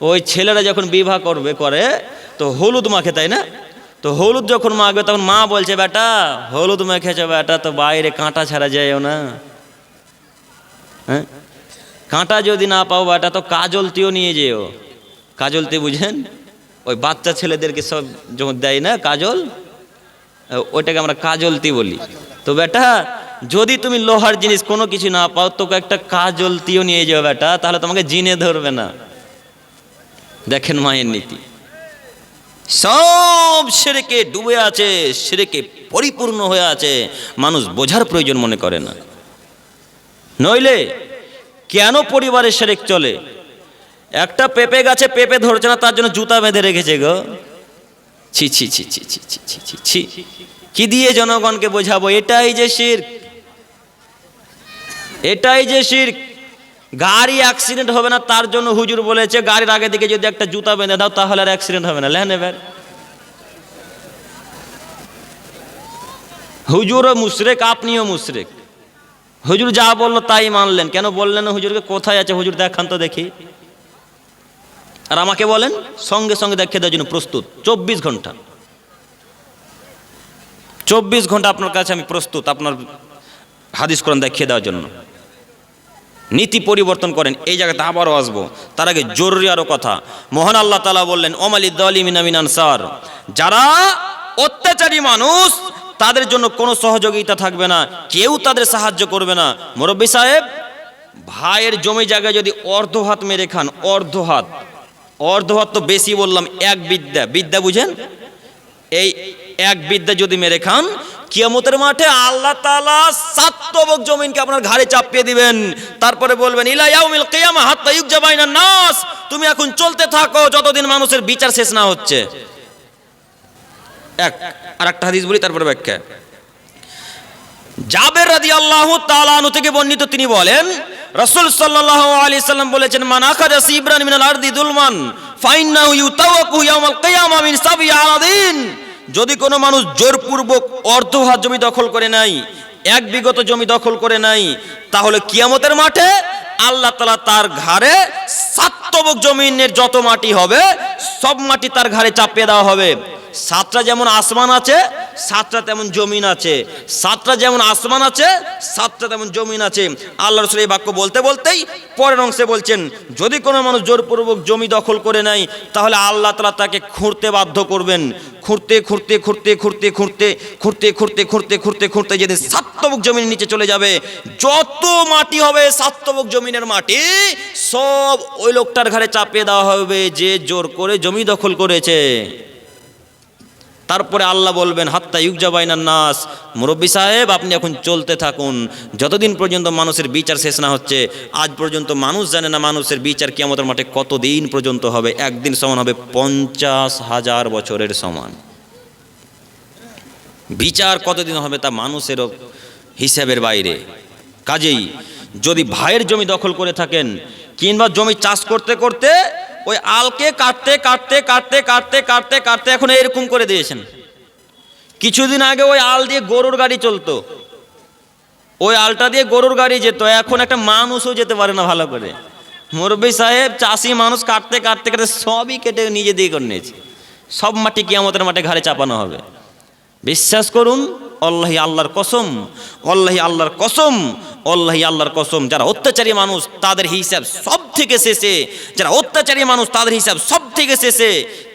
ওই ছেলেরা যখন বিবাহ করবে, করে, তো হলুদ মাখে, তাই না? তো হলুদ যখন মাখবে, তখন মা বলছে, বেটা, হলুদ মেখেছে, বেটা, তো বাইরে কাঁটা ছাড়া যায়ও না। হ্যাঁ? কাঁটা যদি না পাও, বেটা, তো কাজলতিও নিয়ে যেও। কাজলতি বুঝেন? ওই বাচ্চা ছেলেদেরকে সব যখন দেয় না কাজল, ওইটাকে আমরা কাজলতি বলি। তো বেটা, যদি তুমি লোহার জিনিস কোনো কিছু না পাও, তোকে একটা কাজলতিও নিয়ে যাও, বেটা, তাহলে তোমাকে জিনে ধরবে না। দেখেন মায়ের নীতি। সব সেরেকে ডুবে আছে সেরেকে পরিপূর্ণ হয়ে আছে, মানুষ বোঝার প্রয়োজন মনে করে না। নইলে কেন পরিবারে সেরেক চলে? একটা পেঁপে গাছে পেঁপে ধরছে না, তার জন্য জুতা বেঁধে রেখেছে গো। ছি ছি ছি ছি ছি ছি ছি ছি ছি। কি দিয়ে জনগণকে বোঝাবো? এটাই যে শির এটাই যে শির গাড়ি অ্যাক্সিডেন্ট হবে না, তার জন্য হুজুর বলেছে, গাড়ির আগে দিকে যদি একটা জুতা বেঁধে দাও, তাহলে আর অ্যাক্সিডেন্ট হবে না। লেন এবার। হুজুরও মুশরেক, আপনিও মুশরেক। হুজুর যা বলল তাই মানলেন। কেন বললেন হুজুরকে? কোথায় আছে? হুজুর দেখান তো দেখি। আর আমাকে বলেন, সঙ্গে সঙ্গে দেখিয়ে দেওয়ার জন্য প্রস্তুত। চব্বিশ ঘণ্টা। চব্বিশ ঘণ্টা আপনার কাছে আমি প্রস্তুত, আপনার হাদিস কোরআন দেখিয়ে দেওয়ার জন্য। নীতি পরিবর্তন করেন, এই জায়গাতে আবারও আসব। তার আগে জরুরি আরও কথা। মোহন আল্লাহ তালা বললেন, ওমালিদ মিনামিন আনসার। যারা অত্যাচারী মানুষ, তাদের জন্য কোনো সহযোগিতা থাকবে না, কেউ তাদের সাহায্য করবে না। মুরব্বী সাহেব, ভাইয়ের জমি জায়গায় যদি অর্ধ হাত মেরে খান, অর্ধ হাত। অর্ধ হাত তো বেশি বললাম, এক বিদ্যা। বিদ্যা বুঝেন? এই এক বিদ্যা যদি মেরে খান, কিয়ামতের মাঠে আল্লাহ তাআলা সাত তবক জমিনকে আপনার ঘাড়ে চাপিয়ে দিবেন। তারপরে বলবেন, ইলা ইয়াউমিল কিয়ামা হাত্তা ইউকজা বাইনান নাস। তুমি এখন চলতে থাকো যতদিন মানুষের বিচার শেষ না হচ্ছে। এক আর একটা হাদিস বলি, তারপরে ব্যাখ্যা। জাবের রাদিয়াল্লাহু তাআলা আনহু থেকে বর্ণিত তিনি বলেন, রাসূল সাল্লাল্লাহু আলাইহি সাল্লাম বলেছেন, মান আখাযা সিবরান মিনাল আরদি দুলমান, ফাইন্নাহু ইউতাওয়াকু ইয়াউমাল কিয়ামা মিন সাবি আলাদিন। যদি কোনো মানুষ জোরপূর্বক অর্ধ হাত জমি দখল করে নাই, এক বিগত জমি দখল করে নাই, তাহলে কিয়ামতের মাঠে আল্লাহ তালা তার ঘাড়ে সাতবক জমিনের যত মাটি হবে, সব মাটি তার ঘাড়ে চাপিয়ে দেওয়া হবে। সাতটা যেমন আসমান আছে সাতটা তেমন জমিন আছে। সাতটা যেমন আসমান আছে, সাতটা তেমন জমিন আছে। আল্লাহ রসুল এই বাক্য বলতে বলতেই পরের অংশে বলছেন, যদি কোনো মানুষ জোরপূর্বক জমি দখল করে নেয়, তাহলে আল্লাহ তালা তাকে খুঁড়তে বাধ্য করবেন। খুঁড়তে খুঁড়তে খুঁড়তে খুঁড়তে খুঁড়তে খুঁড়তে খুঁড়তে খুঁড়তে খুঁড়তে খুঁড়তে যেদিন সাতবক জমিনের নিচে চলে যাবে, যত মাটি হবে সাতবক জমিনের মাটি, সব ওই লোকটার ঘাড়ে চাপিয়ে দেওয়া হবে যে জোর করে জমি দখল করেছে। তারপরে আল্লাহ বলবেন, হাত্তা ইউকজাবাইনার নাস। মুরব্বী সাহেব, আপনি এখন চলতে থাকুন। যতদিন পর্যন্ত মানুষের বিচার শেষ না হচ্ছে, আজ পর্যন্ত মানুষ জানে না মানুষের বিচার কিয়ামতের মাঠে কতদিন পর্যন্ত হবে। একদিন সমান হবে পঞ্চাশ হাজার বছরের সমান। বিচার কতদিন হবে তা মানুষেরও হিসাবের বাইরে। কাজেই যদি ভাইয়ের জমি দখল করে থাকেন, কিংবা জমি চাষ করতে করতে ওই আলকে কাটতে কাটতে কাটতে কাটতে কাটতে কাটতে এখন এরকম করে দিয়েছেন। কিছুদিন আগে ওই আল দিয়ে গরুর গাড়ি চলতো। ওই আলটা দিয়ে গরুর গাড়ি যেত, এখন একটা মানুষও যেতে পারে না ভালো করে। মুরব্বী সাহেব, চাষি মানুষ কাটতে কাটতে কাটতে সবই কেটে নিজে দিয়ে করে নিয়েছে। সব মাটি কিয়ামতের মাঠে ঘাড়ে চাপানো হবে। বিশ্বাস করুন, অল্লাহি আল্লাহর কসম, অল্লাহি আল্লাহর কসম, অল্লাহি আল্লাহর কসম, যারা অত্যাচারী মানুষ, তাদের হিসাব সব থেকে শেষে, যারা অত্যাচারী মানুষ, তাদের হিসাব সব থেকে শেষে,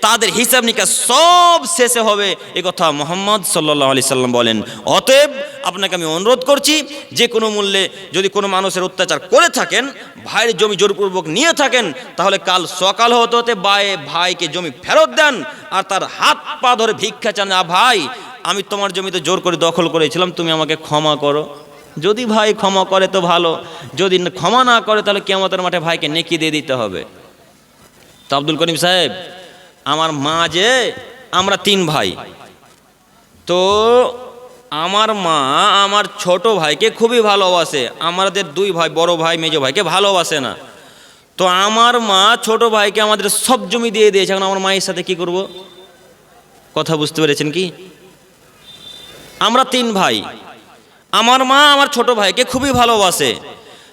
তাদের হিসাব নিকাশ সব শেষে হবে। এ কথা মোহাম্মদ সাল্লাহ আলি সাল্লাম বলেন। অতএব আপনাকে আমি অনুরোধ করছি, যে কোনো মূল্যে যদি কোনো মানুষের অত্যাচার করে থাকেন, ভাইয়ের জমি জোরপূর্বক নিয়ে থাকেন, তাহলে কাল সকাল হতে হতে বায়ে ভাইকে জমি ফেরত দেন, আর তার হাত পা ধরে ভিক্ষা চান ভাই, আমি তোমার জমিতে জোর করে দখল করেছিলাম, তুমি আমাকে ক্ষমা করো। যদি ভাই ক্ষমা করে তো ভালো। যদি ক্ষমা না করে, তাহলে কেমতের মাঠে ভাইকে নেকি দিয়ে দিতে হবে। তো আব্দুল করিম সাহেব, আমার মা যে, আমরা তিন ভাই। তো আমার মা আমার ছোট ভাইকে খুবই ভালোবাসে। আমাদের দুই ভাই, বড় ভাই, মেজো ভাইকে ভালোবাসে না। তো আমার মা ছোট ভাইকে আমাদের সব জমি দিয়ে দিয়েছে। এখন আমার মায়ের সাথে কি করব? কথা বুঝতে পেরেছেন কি? আমরা তিন ভাই। আমার মা আমার ছোট ভাইকে খুবই ভালোবাসে।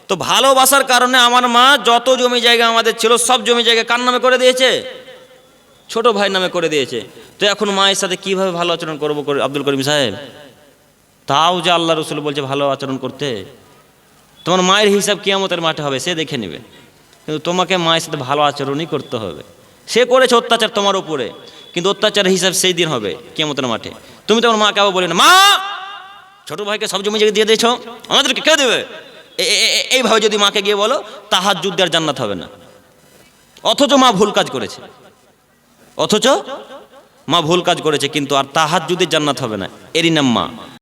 তো ভালোবাসার কারণে আমার মা যত জমি জায়গা আমাদের ছিল, সব জমি জায়গা কার নামে করে দিয়েছে? ছোট ভাই নামে করে দিয়েছে। তো এখন মায়ের সাথে কীভাবে ভালো আচরণ করব করে আব্দুল করিম সাহেব? তাও যে আল্লাহ রসুল বলছে ভালো আচরণ করতে। তোমার মায়ের হিসাব কিয়ামতের মাঠে হবে, সে দেখে নেবে। কিন্তু তোমাকে মায়ের সাথে ভালো আচরণই করতে হবে। সে করেছে অত্যাচার তোমার উপরে, কিন্তু অত্যাচারের হিসাব সেই দিন হবে, কিয়ামতের মাঠে। তুমি তোমার মাকে আবার বলি না, মা ছোট ভাইকে সব জমি দিয়ে দিয়েছ? আমাদেরকে কে দেবে? এইভাবে যদি মাকে গিয়ে বলো, তাহার যুদ্ধের জান্নাত হবে না। অথচ মা ভুল কাজ করেছে। অথচ মা ভুল কাজ করেছে, কিন্তু আর তাহার যদি জান্নাত হবে না। এরই নাম মা।